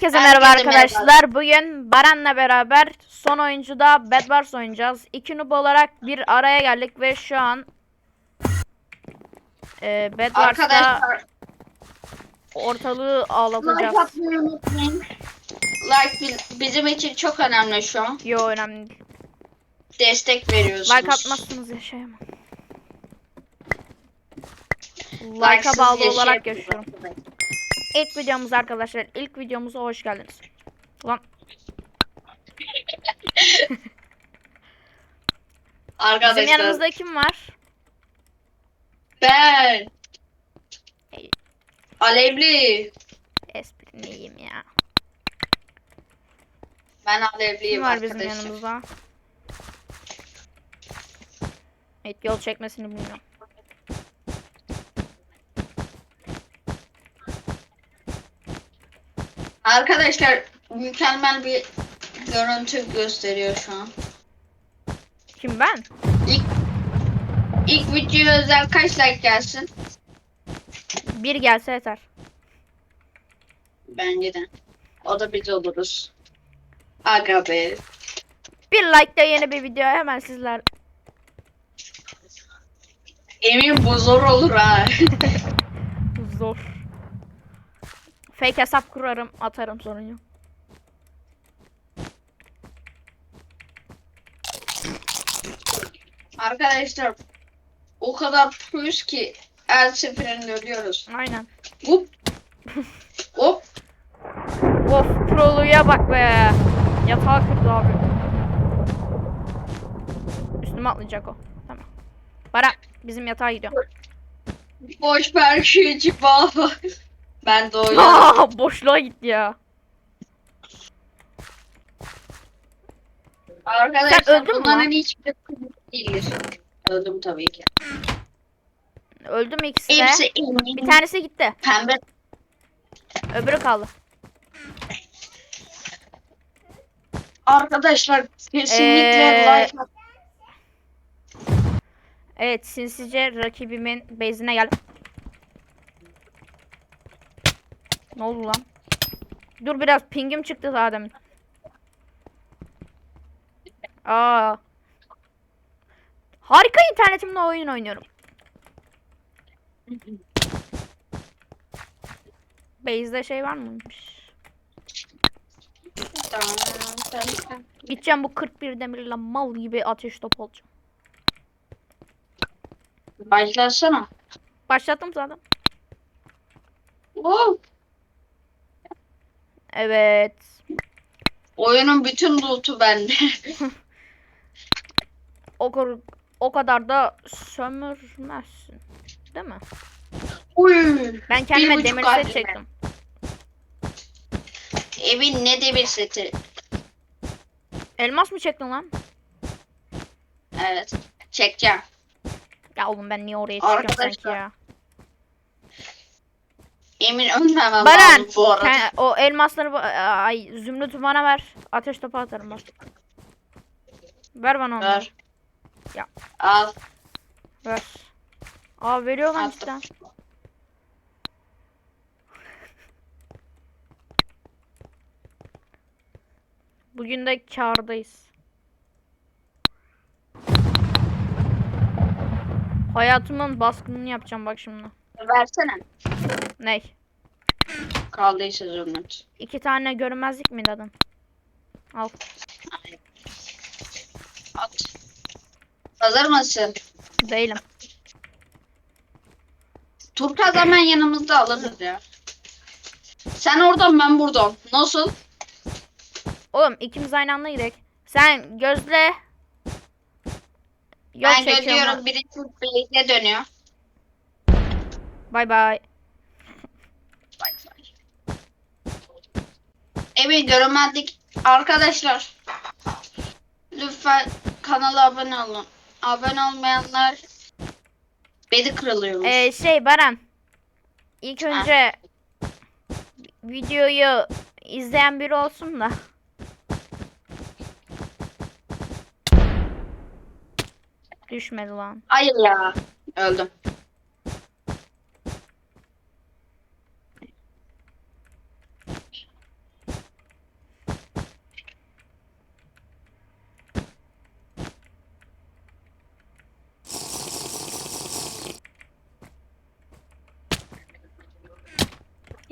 Herkese merhaba arkadaşlar. Bugün Baran'la beraber son oyuncuda Bed Wars oynayacağız. İki noob olarak bir araya geldik ve şu an e, Bed Wars'ta Arkadaşlar ortalığı like ağlatacağız. atmayı unutmayın. Like bi- bizim için çok önemli şu an. Yo önemli değil. Destek veriyorsunuz. Like atmazsanız yaşayamam. Like'a bağlı olarak yaşıyorum. arkadaşlar. İlk videomuz arkadaşlar. İlk videomuza hoş geldiniz. Lan bizim Arkadaşlar yanımızda kim var? ben Alevli. Esprini yiyeyim ya. Ben Kim Alevliyim var bizim arkadaşlar. yanımızda? Evet yol çekmesini bilmiyorum. Arkadaşlar mükemmel bir görüntü gösteriyor şu an. Kim ben? İlk ilk videoya özel kaç like gelsin? Bir gelse yeter. Bence de. O da biz oluruz. Aga be. Bir like da yeni bir video hemen sizler. Emin bu zor olur ha. Zor. Fake hesap kurarım atarım sorun yok. Arkadaşlar o kadar pürüz ki her seferinde ölüyoruz. Aynen. Hop. Hop. Of proluya bak be. Yatağı kırdı abi. Üstüme atlayacak o. Tamam. Bara bizim yatağa gidiyor. Boş ver şu içi baba. Ben doğuyorum. Aa, boşluğa gitti ya. Arkadaşlar öldün mü bunların lan? hiçbiri değildir. Öldüm tabii ki. Öldü mü ikisi de? Hepsi Bir tanesi gitti. pembe. Öbürü kaldı. Arkadaşlar kesinlikle Ee, like at- Evet sinsice rakibimin base'ine geldim. Ne oldu lan? Dur biraz pingim çıktı demin. Aa. Harika internetimle oyun oynuyorum. Base'de şey var mıymış? Gideceğim bu 41 demirle mal gibi ateş topu olacağım. Başlasana. Başlattım zaten. Oo, Evet. oyunun bütün loot'u bende. O, kadar, o kadar da sömürmezsin. Değil mi? Uy. Ben kendime demir set çektim. Evin ne demir seti. Elmas mı çektin lan? Evet. Çekeceğim. Ya oğlum ben niye oraya çıkıyorum sanki ya? Emin ölmemem Baran lazım bu arada. sen o elmasları ay zümrütü bana ver. Ateş topu atarım bak. Ver bana onu. Ver. Ver. Ya. Al. Aa veriyor lan cidden. Bugün de kârdayız. Hayatımın baskınını yapacağım bak şimdi. Versene. Ney? Kaldıysa zümrüt. İki tane görünmezlik mi dedin? Al. At. Hazır mısın? Değilim. Turkaz hemen yanımızda alırız ya. Sen oradan ben buradan. Nasıl? Oğlum ikimiz aynı anda gidelim. Sen gözle. Yol ben gözlüyorum. Biri birlikte dönüyor. Bay. Bay Emin görünmezlik. Arkadaşlar. Lütfen kanala abone olun. Abone olmayanlar bedi kırılıyormuş. Ee, şey Baran. İlk Ha. önce videoyu izleyen biri olsun da. Düşmedi lan. Hayır ya. Öldüm.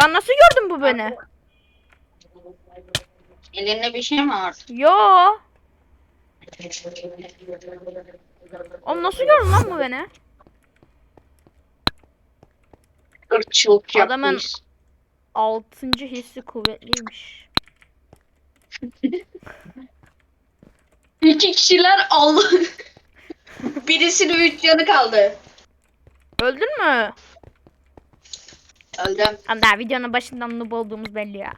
Lan nasıl gördün bu beni? Elinde bir şey mi vardı? Yo. Oğlum nasıl gördün lan bu beni? Irkçılık Adamın- yapmış. Altıncı hissi kuvvetliymiş. İki kişiler aldı. Birisinin üç yanı kaldı. Öldün mü? Öldüm. Ama daha videonun başından noob olduğumuz belli ya.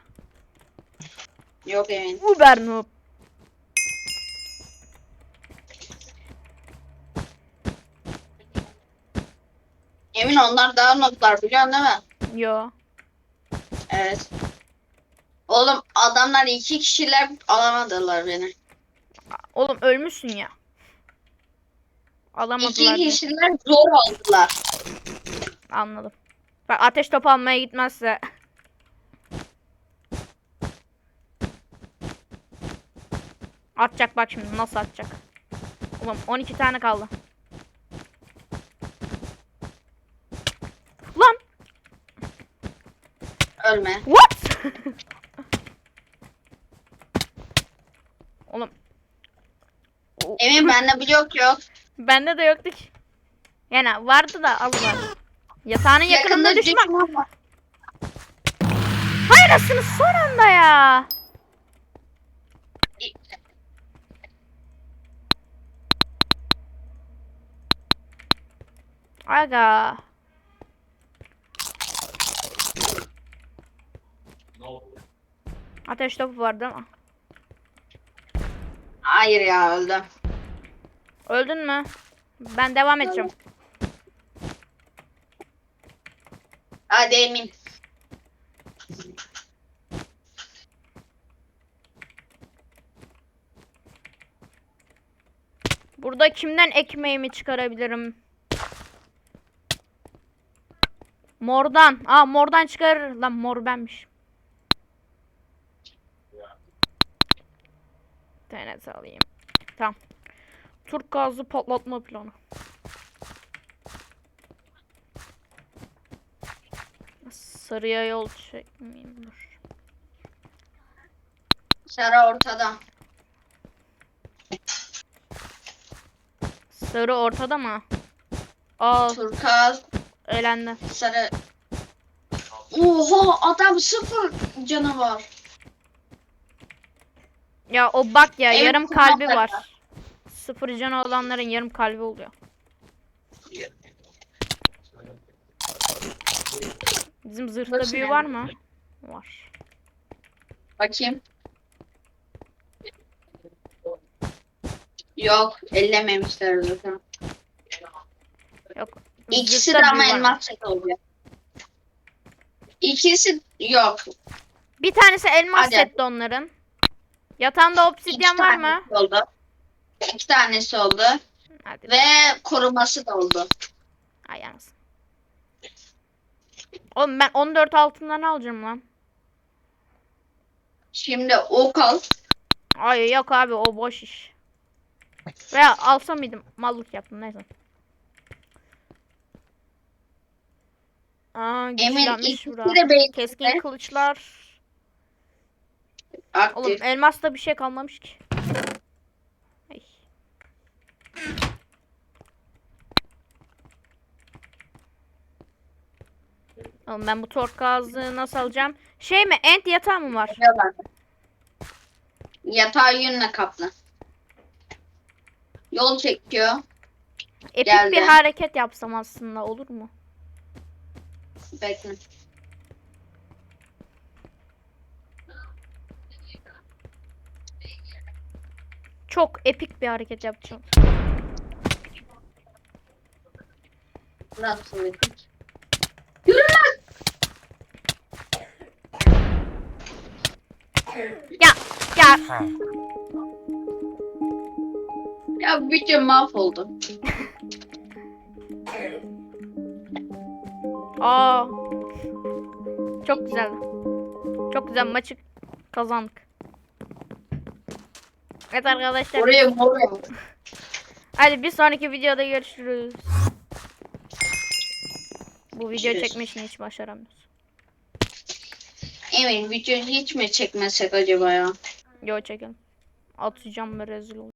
Yok emin. Uber noob. Emin onlar daha notlar biliyorsun değil mi? Yo. Evet. Oğlum adamlar iki kişiler alamadılar beni. Oğlum ölmüşsün ya. Alamadılar. İki kişiler zor aldılar. Anladım. Bak ateş topu almaya gitmezse. Atacak bak şimdi nasıl atacak. Oğlum 12 tane kaldı. Lan Ölme. what? Oğlum. Emin bende blok yok. Bende de yoktu ki. Yani vardı da az. Yatağının yakınında düşme. düşman. Hayır aslında son anda ya. Aga. Ateş topu vardı ama. Hayır ya öldüm. Öldün mü? Ben devam edeceğim. Hadi Emin. Burada kimden ekmeğimi çıkarabilirim? Mordan. Aa mordan çıkarır. Lan mor benmiş. TNT alayım. Tamam. Türk gazlı patlatma planı. Sarıya yol çekmeyeyim dur. Sarı ortada. Sarı ortada mı? Aa Turkaz. elendi. Sarı. Oha adam sıfır canı var. Ya o bak ya Evet, yarım kalbi var. var. Sıfır canı olanların yarım kalbi oluyor. Bizim zırhta Nasıl büyü yani? var mı? Var. Bakayım. Yok ellememişler zaten. Yok. İkisi Zırhta de ama büyü var. elmas set oluyor. İkisi yok. Bir tanesi elmas Hadi. setti onların. Yatağında obsidyen İki var mı? tanesi Oldu. İki tanesi oldu. Hadi. Ve koruması da oldu. Ay anasını. Oğlum ben 14 altından alacağım lan. Şimdi ok al. Ay yok abi o boş iş. Veya alsam mıydım? Mallık yaptım neyse. Aa, Emin şura. de belki Keskin kılıçlar. Oğlum aktif. elmasta bir şey kalmamış ki. Ay. Oğlum ben bu tork nasıl alacağım? Şey mi? Ent yatağı mı var? Yapıyorlar. Yatağı yünle kaplı. Yol çekiyor. Epik Geldi. bir hareket yapsam aslında olur mu? Bekle. Çok epik bir hareket yapacağım. Nasıl bir- Yürü lan! Ya ya Ya bütün mahvoldu. aa. Çok güzeldi. Çok güzel maçı kazandık. Evet arkadaşlar. Oraya mor Hadi bir sonraki videoda görüşürüz. Bu video Görüşürüz. çekme işini hiç başaramıyoruz. Emin video hiç mi çekmesek acaba ya? Yo çekin. Atacağım ve rezil olacağım.